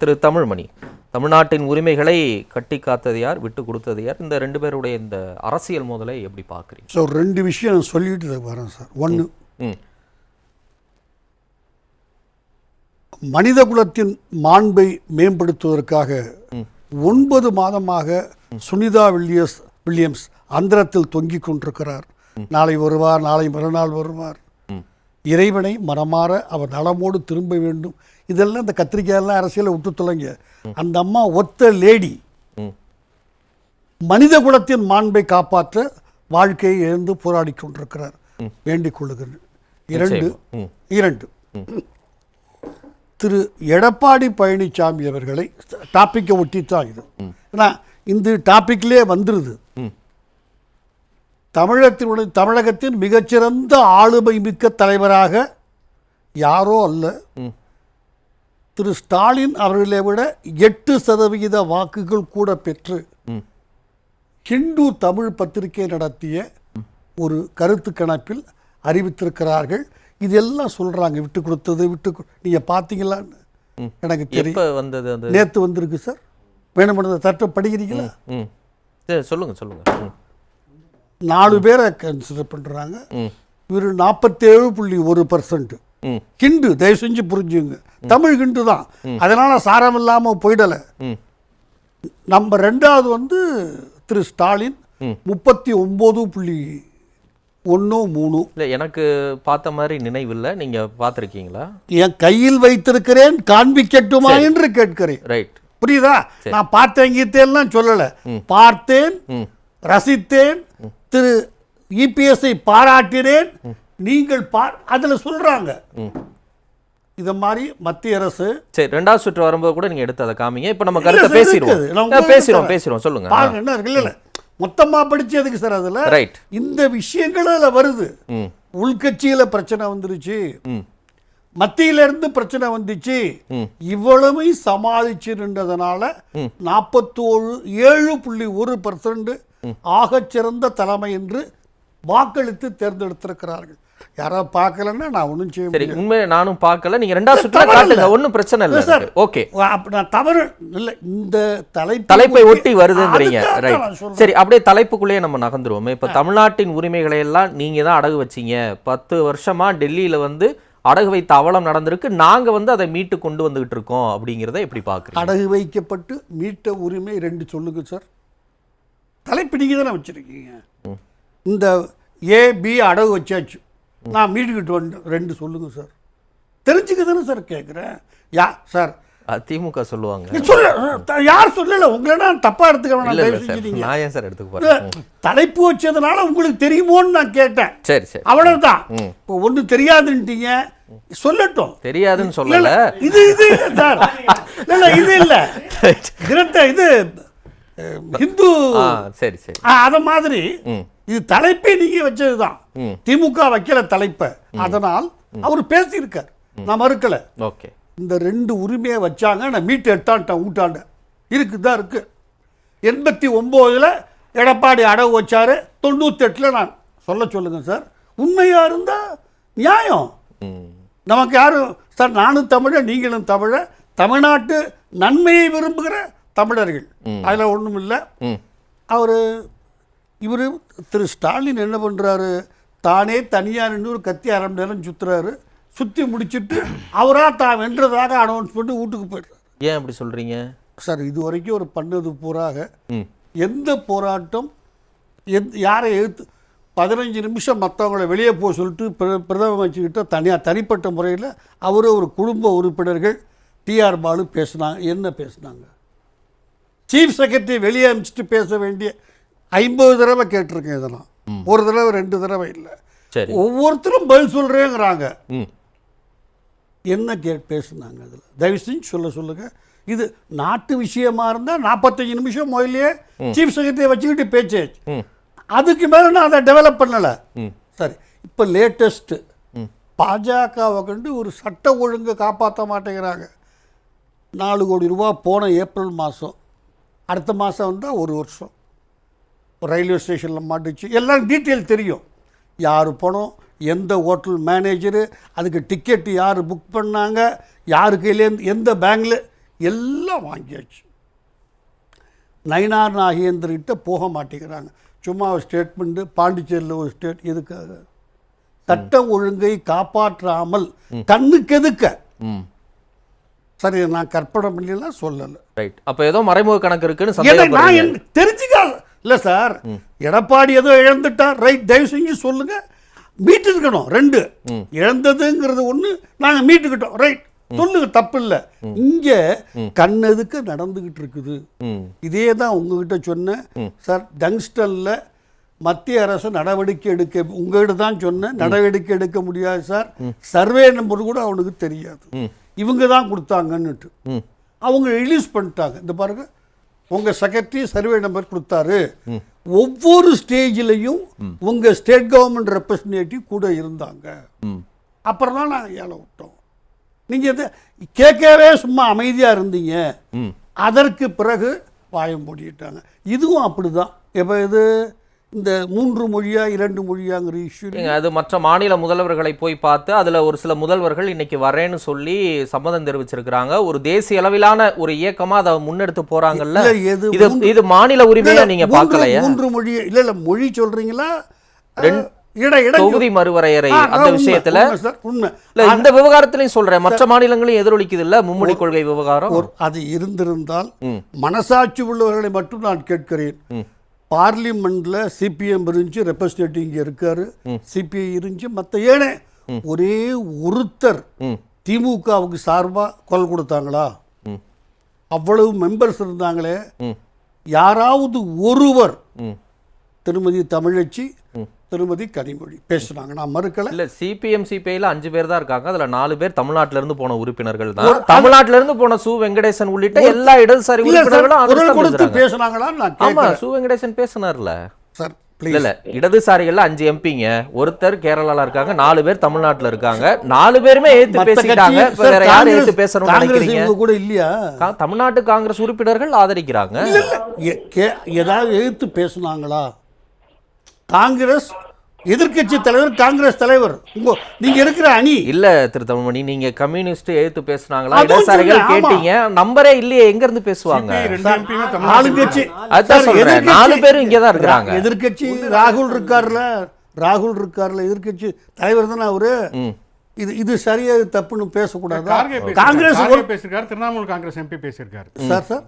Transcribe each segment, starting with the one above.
திரு தமிழ்மணி. தமிழ்நாட்டின் உரிமைகளை கட்டி காத்தது யார் விட்டு கொடுத்தது யார்? இந்த ரெண்டு பேருடைய இந்த அரசியல் மோதலை எப்படி பார்க்குறீங்க? ஸோ ரெண்டு விஷயம் நான் சொல்லிட்டு வரேன் சார். ஒன்று மனித குலத்தின் மாண்பை மேம்படுத்துவதற்காக ஒன்பது மாதமாக சுனிதா வில்லியஸ் வில்லியம்ஸ் அந்தரத்தில் தொங்கிக் கொண்டிருக்கிறார். நாளை வருவார் நாளை மறுநாள் வருவார். இறைவனை மனமாற அவர் நலமோடு திரும்ப வேண்டும். இதெல்லாம் இந்த கத்திரிக்காயெல்லாம் அரசியலை விட்டு தொலைங்க. அந்த அம்மா ஒத்த லேடி. மனித குலத்தின் மாண்பை காப்பாற்ற வாழ்க்கையை இழந்து போராடி கொண்டிருக்கிறார். வேண்டிக் கொள்ளுகிறேன். இரண்டு இரண்டு. திரு எடப்பாடி பழனிசாமி அவர்களை டாப்பிக்கை ஒட்டி தான் இது. ஏன்னா இந்த டாப்பிக்லேயே வந்துருது. ம். தமிழகத்தினுடைய தமிழகத்தின் மிகச்சிறந்த ஆளுமை மிக்க தலைவராக யாரோ அல்ல. திரு ஸ்டாலின் அவர்களை விட எட்டு சதவிகித வாக்குகள் கூட பெற்று ஹிந்து தமிழ் பத்திரிகை நடத்திய ஒரு கருத்து கணப்பில் அறிவித்திருக்கிறார்கள். இதெல்லாம் சொல்றாங்க. விட்டு கொடுத்தது விட்டு கொ- நீங்க பார்த்தீங்களான்னு எனக்கு தெரியும் வந்தது அந்த? நேத்து வந்திருக்கு சார். வேணுமென்ற தட்டை படிக்கிறீங்களா? ம் சரி சொல்லுங்க சொல்லுங்க. ம். நாலு பேரை கன்சிடர் பண்றாங்க. ம். இவர் நாற்பத்தேழு புள்ளி ஒரு பர்சன்ட் ம் ஹிண்டு தயவு செஞ்சு புரிஞ்சுங்க தமிழ் ஹிண்டு தான். அதனால சாரம் இல்லாம போயிடல. நம்ம ரெண்டாவது வந்து திரு ஸ்டாலின். முப்பத்தி ஒன்பது புள்ளி ஒன்று மூணு. இல்லை எனக்கு பார்த்த மாதிரி நினைவில்லை நீங்கள் பார்த்துருக்கீங்களா? என் கையில் வைத்திருக்கிறேன் காண்பிக்கட்டுமா என்று கேட்கிறேன். ரைட் புரியுதா? நான் பார்த்தேன் கீத்தேன்லாம் சொல்லல. பார்த்தேன் ரசித்தேன் திரு இபிஎஸ்ஐ பாராட்டினேன் நீங்கள் பார் அதுல சொல்றாங்க. ம். இத மாதிரி மத்திய அரசு சரி ரெண்டாவது சுற்று வரும்போது கூட நீங்கள் எடுத்து அதை காமிங்க. இப்போ நம்ம கருத்தை பேசிடுவோம். பேசிடுவோம். பேசிடுவோம் சொல்லுங்க. பாருங்க என்ன இருக்கு இல்ல மொத்தமா படிச்சதுக்கு சார் அதுல? ரைட் இந்த விஷயங்கள் அதுல வருது. உள்கட்சியில பிரச்சனை வந்துருச்சு. மத்தியில இருந்து பிரச்சனை வந்துச்சு. இவ்வளவு சமாளிச்சிருந்ததுனால நாற்பத்தோழு ஏழு புள்ளி ஒரு பர்சன்ட் ஆகச்சிறந்த தலைமை என்று வாக்களித்து தேர்ந்தெடுத்திருக்கிறார்கள். யாராவது பார்க்கலன்னா நான் ஒன்றும் செய்ய சரி உண்மையை நானும் பார்க்கல. நீங்க ரெண்டாவது சுற்று தவறு காட்டுங்க. ஒன்றும் பிரச்சனை இல்லை சார். ஓகே. அப்ப நான் தவறு இல்லை. இந்த தலைப்பு தலைப்பை ஒட்டி வருதுங்கிறீங்க. ரைட். சரி அப்படியே தலைப்புக்குள்ளேயே நம்ம நகர்ந்துருவோம். இப்போ தமிழ்நாட்டின் உரிமைகளை எல்லாம் நீங்க தான் அடகு வச்சீங்க. பத்து வருஷமா டெல்லியில வந்து அடகு வைத்த அவலம் நடந்திருக்கு. நாங்க வந்து அதை மீட்டு கொண்டு வந்துகிட்டு இருக்கோம் அப்படிங்கிறத எப்படி பாக்குறீங்க அடகு வைக்கப்பட்டு மீட்ட உரிமை ரெண்டு சொல்லுங்க சார். தலைப்பு நீங்கள் தானே வச்சுருக்கீங்க. இந்த ஏ பி அடகு வச்சாச்சு. நான் மீட்டுக்கிட்டு வந்து ரெண்டு சொல்லுங்க சார் தெரிஞ்சுக்க தானே சார் கேட்குறேன் யா சார் திமுக சொல்லுவாங்க. சொல்ல யார் சொல்லல? உங்களை நான் தப்பா எடுத்துக்க வேணாம் இல்ல தயவு இல்ல சார் செஞ்சு நான் ஏன் சார் எடுத்துக்க போறேன்? தலைப்பு வச்சதுனால உங்களுக்கு தெரியுமோன்னு நான் கேட்டேன். சரி சரி. அவ்வளவுதான். இப்போ ஒண்ணு தெரியாதுன்ட்டீங்க. சொல்லட்டும். தெரியாதுன்னு சொல்லல. இது இது இல்ல சார் இல்ல இது இல்ல. இது ஹிந்து. சரி சரி. அத மாதிரி இது தலைப்பே நீங்க வச்சதுதான். திமுக வைக்கல தலைப்பை. அதனால் அவர் பேசியிருக்கார். நான் மறுக்கல. ஓகே. இந்த ரெண்டு உரிமையை வச்சாங்க நான் மீட்டு எட்டான்ட்டேன் ஊட்டாண்ட இருக்குதான் இருக்கு. எண்பத்தி ஒம்போதில் எடப்பாடி அடவு வச்சாரு. தொண்ணூத்தெட்டில் நான் சொல்ல சொல்லுங்க சார். உண்மையாக இருந்தால் நியாயம். நமக்கு யாரும் சார் நானும் தமிழன் நீங்களும் தமிழர் தமிழ்நாட்டு நன்மையை விரும்புகிற தமிழர்கள். அதில் ஒன்றும் இல்லை அவர் இவர் திரு ஸ்டாலின் என்ன பண்ணுறாரு தானே தனியார் இன்னொரு கத்தி அரை மணி நேரம் சுற்றுறாரு சுற்றி முடிச்சிட்டு அவராக தான் வென்றதாக அனௌன்ஸ் பண்ணி வீட்டுக்கு போயிடுறாரு. ஏன் அப்படி சொல்றீங்க? சார் இது வரைக்கும் ஒரு பண்ணது பூராக எந்த போராட்டம் எந் யாரை எழுத்து பதினஞ்சு நிமிஷம் மற்றவங்கள வெளியே போக சொல்லிட்டு பிர பிரதம அமைச்சுக்கிட்ட தனியார் தனிப்பட்ட முறையில் அவர் ஒரு குடும்ப உறுப்பினர்கள் டிஆர் பாலு பேசுனாங்க என்ன பேசுனாங்க? சீஃப் செக்ரட்டரி வெளியே அனுப்பிச்சிட்டு பேச வேண்டிய ஐம்பது தடவை கேட்டிருக்கேன் இதெல்லாம். ஒரு தடவை ரெண்டு தடவை இல்லை. ஒவ்வொருத்தரும் பதில் சொல்கிறேங்கிறாங்க என்ன கே பேசுனாங்க அதில்? தயவு செஞ்சு சொல்ல சொல்லுங்க. இது நாட்டு விஷயமா இருந்தால் நாற்பத்தஞ்சு நிமிஷம் முதல்லயே சீஃப் செக்ரட்டரி வச்சுக்கிட்டு பேச்சு அதுக்கு மேலே நான் அதை டெவலப் பண்ணலை. சரி. இப்போ லேட்டஸ்ட்டு. பாஜகவை கண்டு ஒரு சட்ட ஒழுங்கை காப்பாற்ற மாட்டேங்கிறாங்க. நாலு கோடி ரூபா போன ஏப்ரல் மாதம் அடுத்த மாதம் வந்தால் ஒரு வருஷம். ரயில்வே ஸ்டேஷனில் மாட்டுச்சு. எல்லாம் டீட்டெயில் தெரியும். யார் பணம் எந்த ஹோட்டல் மேனேஜரு அதுக்கு டிக்கெட்டு யார் புக் பண்ணாங்க யாரு கையிலேருந்து எந்த பேங்கில் எல்லாம் வாங்கியாச்சு. நயினார் நாகேந்திரிட்ட போக மாட்டேங்கிறாங்க. சும்மா ஒரு ஸ்டேட்மெண்ட்டு பாண்டிச்சேரியில் ஒரு ஸ்டேட் எதுக்காக? சட்டம் ஒழுங்கை காப்பாற்றாமல் கண்ணுக்கு எதுக்க ம். சரி நான் கற்பனை பண்ணிலாம் சொல்லலை. ரைட் அப்ப ஏதோ மறைமுக கணக்கு இருக்குன்னு நான் என்ன தெரிஞ்சுக்க இல்லை சார் எடப்பாடி ஏதோ இழந்துட்டார் ரைட் தயவு செஞ்சு சொல்லுங்க. மீட்டிருக்கணும் ரெண்டு. இழந்ததுங்கிறது ஒன்று நாங்கள் மீட்டுக்கிட்டோம் ரைட் சொல்லுங்க தப்பு இல்லை. இங்கே கண்ணெதுக்கு நடந்துகிட்டு இருக்குது. இதே தான் உங்ககிட்ட சொன்னேன். சார் டங்ஸ்டனில் மத்திய அரசு நடவடிக்கை எடுக்க உங்ககிட்ட தான் சொன்னேன். நடவடிக்கை எடுக்க முடியாது சார். சர்வே நம்பர் கூட அவனுக்கு தெரியாது. இவங்க தான் கொடுத்தாங்கன்னுட்டு. அவங்க ரிலீஸ் பண்ணிட்டாங்க. இந்த பாருங்க உங்க செக்ரட்டரி சர்வே நம்பர் கொடுத்தாரு. ஒவ்வொரு ஸ்டேஜ்லையும் உங்க ஸ்டேட் கவர்மெண்ட் ரெப்ரசன்டேட்டிவ் கூட இருந்தாங்க. அப்புறம் தான் நாங்கள் ஏழை விட்டோம். நீங்க இது கேட்கவே சும்மா அமைதியா இருந்தீங்க. அதற்கு பிறகு வாயம் மூடிட்டாங்க. இதுவும் அப்படிதான். எப்போ இது? இந்த மூன்று மொழியா இரண்டு மொழியாங்கிற இஷ்யூ அது மற்ற மாநில முதல்வர்களை போய் பார்த்து அதுல ஒரு சில முதல்வர்கள் இன்னைக்கு வரேன்னு சொல்லி சம்மதம் தெரிவிச்சிருக்கிறாங்க. ஒரு தேசிய அளவிலான ஒரு இயக்கமா அதை முன்னெடுத்து போறாங்கல்ல. இது இது மாநில உரிமையா நீங்க பார்க்கலையா? மூன்று மொழி இல்ல இல்ல மொழி சொல்றீங்களா? ரெண்டு- இட இட தொகுதி மறுவரையறை அந்த விஷயத்துல. இல்ல இந்த விவகாரத்திலையும் சொல்றேன். மற்ற மாநிலங்களையும் எதிரொலிக்குது இல்ல மும்மொழி கொள்கை விவகாரம்? அது இருந்திருந்தால். மனசாட்சி உள்ளவர்களை மட்டும் நான் கேட்கிறேன். ம். பார்லிமெண்ட்ல சிபிஎம் இருந்துச்சு ரெப்ரஸன்டேட்டிவ் இங்க இருக்காரு. சிபிஐ இருந்துச்சு மத்த ஏனே ஒரே ஒருத்தர் திமுகவுக்கு சார்பா குரல் கொடுத்தாங்களா? அவ்வளவு மெம்பர்ஸ் இருந்தாங்களே. யாராவது ஒருவர் திருமதி தமிழச்சி திருமதி கனிமொழி. பேசுனாங்க நான் மறுக்கல. இல்ல சிபிஎம் சிபிஐல அஞ்சு பேர் தான் இருக்காங்க. அதுல நாலு பேர் தமிழ்நாட்டுல இருந்து போன உறுப்பினர்கள் தான். தமிழ்நாட்டுல இருந்து போன சு வெங்கடேசன் உள்ளிட்ட எல்லா இடதுசாரி உறுப்பினர்களும் கொடுத்து ஆமா கேட்கிறேன் சு வெங்கடேசன் பேசினார்ல. சார் இல்ல இடதுசாரிகள்ல அஞ்சு எம்பிங்க ஒருத்தர் கேரளால இருக்காங்க நாலு பேர் தமிழ்நாட்டுல இருக்காங்க. நாலு பேருமே ஏத்து பேசிட்டாங்க. வேற யார் ஏத்து பேசணும்னு நினைக்கிறீங்க? கூட இல்லையா? தமிழ்நாட்டு காங்கிரஸ் உறுப்பினர்கள் ஆதரிக்கிறாங்க. ஏதாவது எதிர்த்து பேசுனாங்களா? காங்கிரஸ் எதிர்க்கட்சி தலைவர் காங்கிரஸ் தலைவர். உங்க நீங்க இருக்கிற அணி. இல்ல திரு தமிழ்மணி நீங்க கம்யூனிஸ்ட் எதிர்த்து பேசுனாங்களா? ஆமா. கேட்டீங்க நம்பரே இல்லையே எங்க இருந்து பேசுவாங்க? ஆளுங்கட்சி. அதான் சொல்றேன். நாலு பேரும் இங்கதான் இருக்கிறாங்க. எதிர்க்கட்சி ராகுல் இருக்கார்ல. ராகுல் இருக்கார்ல எதிர்க்கட்சி தலைவர் தானே அவரு. இது இது சரியா தப்புன்னு பேசக்கூடாதா? காங்கிரஸ் பேசியிருக்காரு திரிணாமுல் காங்கிரஸ் எம்பி பேசியிருக்காரு. Sir sir?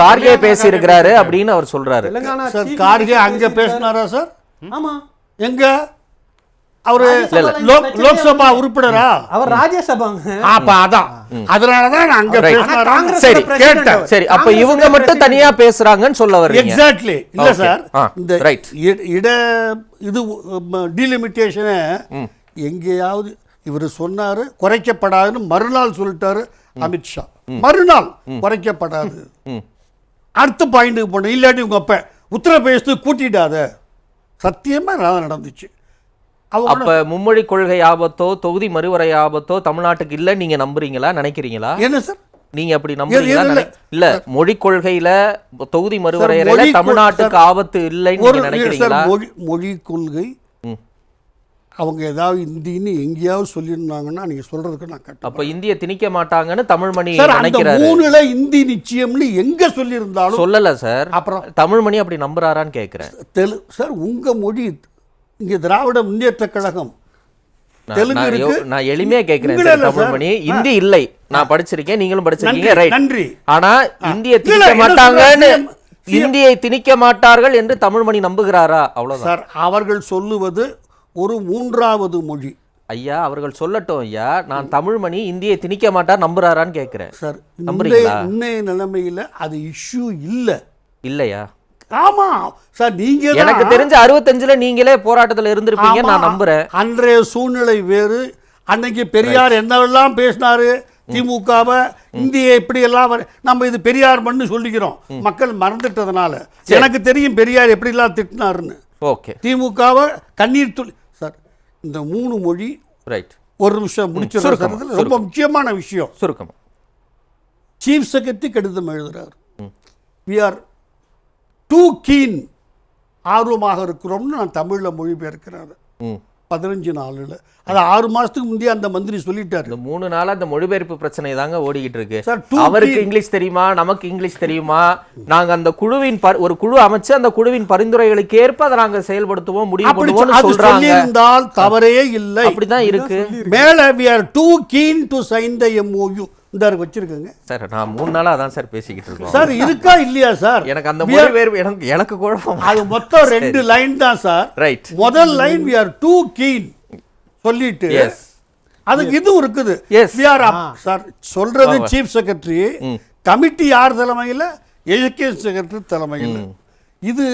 கார்கே பேசி இருக்கிறாரு அப்படின்னு அவர் சொல்றாரு. தெலுங்கானா சார் chief கார்கே அங்க. பேசினாரா சார்? ஆமா. எங்க? அவரு லோக்சபா உறுப்பினரா? அவர் ராஜ்யசபாங்க. அப்ப அதான். அதனாலதான் அங்க காங்கிரஸ் சரி கேட்டேன். சரி அப்ப இவங்க மட்டும். தனியா பேசுறாங்கன்னு சொல்ல வர்றீங்க. எக்ஸாக்ட்லி இல்ல. சார் இந்த. இ- இட இது டீலிமிட்டேஷனை எங்கேயாவது இவர் சொன்னாரு குறைக்கப்படாதுன்னு மறுநாள் சொல்லிட்டாரு அமித்ஷா மறுநாள் குறைக்கப்படாது. அடுத்த பாயிண்ட்டுக்கு போனேன். இல்லாட்டி உங்க அப்ப உத்தரப்பிரதேசத்துக்கு கூட்டிட்டாத சத்தியமா அதான் நடந்துச்சு அப்ப மும்மொழி கொள்கை ஆபத்தோ தொகுதி மறுவரை ஆபத்தோ தமிழ்நாட்டுக்கு இல்ல நீங்க நம்புறீங்களா நினைக்கிறீங்களா என்ன சார் நீங்க அப்படி நம்புறீங்களா இல்ல. மொழி கொள்கையில தொகுதி மறுவரையில தமிழ்நாட்டுக்கு ஆபத்து இல்லைன்னு நினைக்கிறீங்களா மொழி கொள்கை. அவங்க ஏதாவது இந்தின்னு எங்கேயாவது சொல்லியிருந்தாங்கன்னா நீங்க சொல்றதுக்கு நான் கட்ட அப்ப இந்திய திணிக்க மாட்டாங்கன்னு தமிழ்மணி சார் அந்த மூணுல இந்தி நிச்சயம்னு எங்க சொல்லியிருந்தாலும் சொல்லல சார். அப்புறம் தமிழ்மணி அப்படி நம்புறாரான்னு கேக்குறேன். தெலு சார் உங்க மொழி இங்க திராவிட முன்னேற்ற கழகம். நான்- எளிமையா கேக்குறேன் உங்களே. தமிழ்மணி. இந்தி இல்லை. நான் படிச்சிருக்கேன் நீங்களும் படிச்சிருக்கீங்க. ரைட் நன்றி. ஆனா இந்திய திணிக்க மாட்டாங்கன்னு இந்தியை திணிக்க மாட்டார்கள் என்று தமிழ்மணி நம்புகிறாரா? அவ்வளவுதான். சார் அவர்கள் சொல்லுவது ஒரு மூன்றாவது மொழி. ஐயா அவர்கள் சொல்லட்டும் ஐயா நான் தமிழ்மணி இந்தியை திணிக்க மாட்டார் நம்புறாரான்னு கேக்குறேன் சார்? இன்றைய நிலைமையில அது இஷ்யூ இல்ல. இல்லையா? ஆமா சார் நீங்க எனக்கு தெரிஞ்ச அறுபத்தஞ்சுல நீங்களே போராட்டத்துல இருந்திருப்பீங்க நான் நம்புறேன். அன்றைய சூழ்நிலை வேறு. அன்னைக்கு பெரியார் என்னவெல்லாம் பேசினாரு? திமுகவை இந்திய இப்படி எல்லாம் நம்ம இது பெரியார் மண்ணு சொல்லிக்கிறோம். மக்கள் மறந்துட்டதுனால. எனக்கு தெரியும் பெரியார் எப்படிலாம் திட்டினாருன்னு. ஓகே. திமுகவை கண்ணீர் துளி இந்த மூணு மொழி ரைட் ஒரு நிமிஷம். இதுல ரொம்ப முக்கியமான விஷயம். சுருக்கம். சீஃப் செக்ரட்டரி கடிதம் எழுதுறார். வி ஆர் டூ கீன் ஆர்வமாக இருக்கிறோம்னு நான் தமிழில் மொழிபெயர்க்கிறேன் பதினஞ்சு நாளில். அது ஆறு மாதத்துக்கு முந்தைய அந்த மந்திரி சொல்லிட்டாரு. இந்த மூணு நாளா இந்த மொழிபெயர்ப்பு பிரச்சனை தாங்க ஓடிக்கிட்டு இருக்கு. சார், அவருக்கு இங்கிலீஷ் தெரியுமா? நமக்கு இங்கிலீஷ் தெரியுமா? நாங்க அந்த குழுவின் ஒரு குழு அமைச்சு அந்த குழுவின் பரிந்துரைகளுக்கு ஏற்ப அதை நாங்க செயல்படுத்துவோம் முடிவு சொல்றாங்க. சொல்லியிருந்தால் தவறே இல்லை. அப்படிதான் இருக்கு. மேல we are too keen to sign the MOU இந்த வச்சிருக்கேங்க. சார் நான் மூணு நாளா அதான் சார் பேசிக்கிட்டு இருக்கோம். சார் இருக்கா இல்லையா சார்? எனக்கு அந்த are- மொழிபெயர்ப்பு எனக்கு எனக்கு குழப்பம் அது மொத்தம் ரெண்டு லைன் தான் சார். ரைட் முதல் line we are too keen சொல்லிட்டு எஸ் அதுக்கு இதுவும் இருக்குது. We are up. சார் சொல்றது. சீஃப் செக்ரட்டரி கமிட்டி யார் தலைமையில்? எஜுகேஷன் செக்ரட்டரி தலைமையில். இது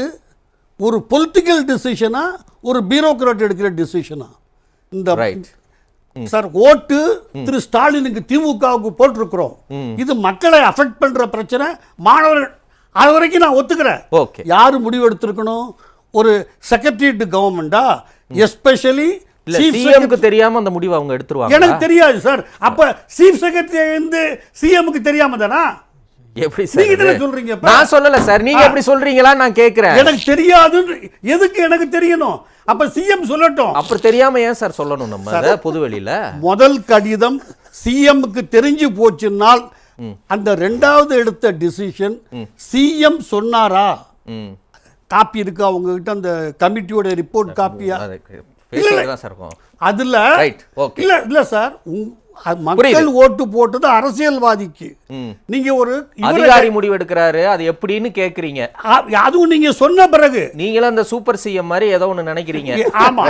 ஒரு பொலிட்டிக்கல் டிசிஷனா ஒரு பியூரோக்ராட் எடுக்கிற டிசிஷனா இந்த ரைட் சார் ஓட்டு திரு ஸ்டாலினுக்கு திமுகவுக்கு போட்டிருக்கிறோம். இது மக்களை அஃபெக்ட் பண்ற பிரச்சனை. மாணவர்கள் அது வரைக்கும் நான் ஒத்துக்கிறேன். ஓகே. யார் முடிவு எடுத்திருக்கணும்? ஒரு செக்ரட்டரியேட் கவர்மெண்டா எஸ்பெஷலி சிஎம்க்கு தெரியாம அந்த முடிவு அவங்க எடுத்துருவாங்க எனக்கு தெரியாது சார். அப்ப சீஃப் செக்ரட்டரி வந்து சிஎம்க்கு தெரியாம தானா? எப்படி சார் சொல்றீங்க? நான் சொல்லல சார். நீங்க எப்படி சொல்றீங்களா நான் கேக்குறேன். எனக்கு தெரியாதுன்னு எதுக்கு எனக்கு தெரியணும்? அப்ப சிஎம் சொல்லட்டும். அப்புறம் தெரியாம ஏன் சார் சொல்லணும் நம்ம? பொதுவெளியில முதல் கடிதம் சிஎம்க்கு தெரிஞ்சு போச்சுன்னால் அந்த ரெண்டாவது எடுத்த டிசிஷன் சிஎம் சொன்னாரா? காப்பி இருக்கா உங்ககிட்ட? அந்த கமிட்டியோட ரிப்போர்ட் காப்பியா? தான் சார் அதுல okay. இல்ல இல்ல சார் மக்கள். ஓட்டு போட்டது அரசியல்வாதிக்கு. நீங்க ஒரு அதிகாரி முடிவு எடுக்கிறாரு அது எப்படின்னு கேக்குறீங்க அதுவும் நீங்க சொன்ன பிறகு நீங்களும் அந்த சூப்பர் சிஎம் மாதிரி ஏதோ ஒண்ணு நினைக்கிறீங்க ஆமா.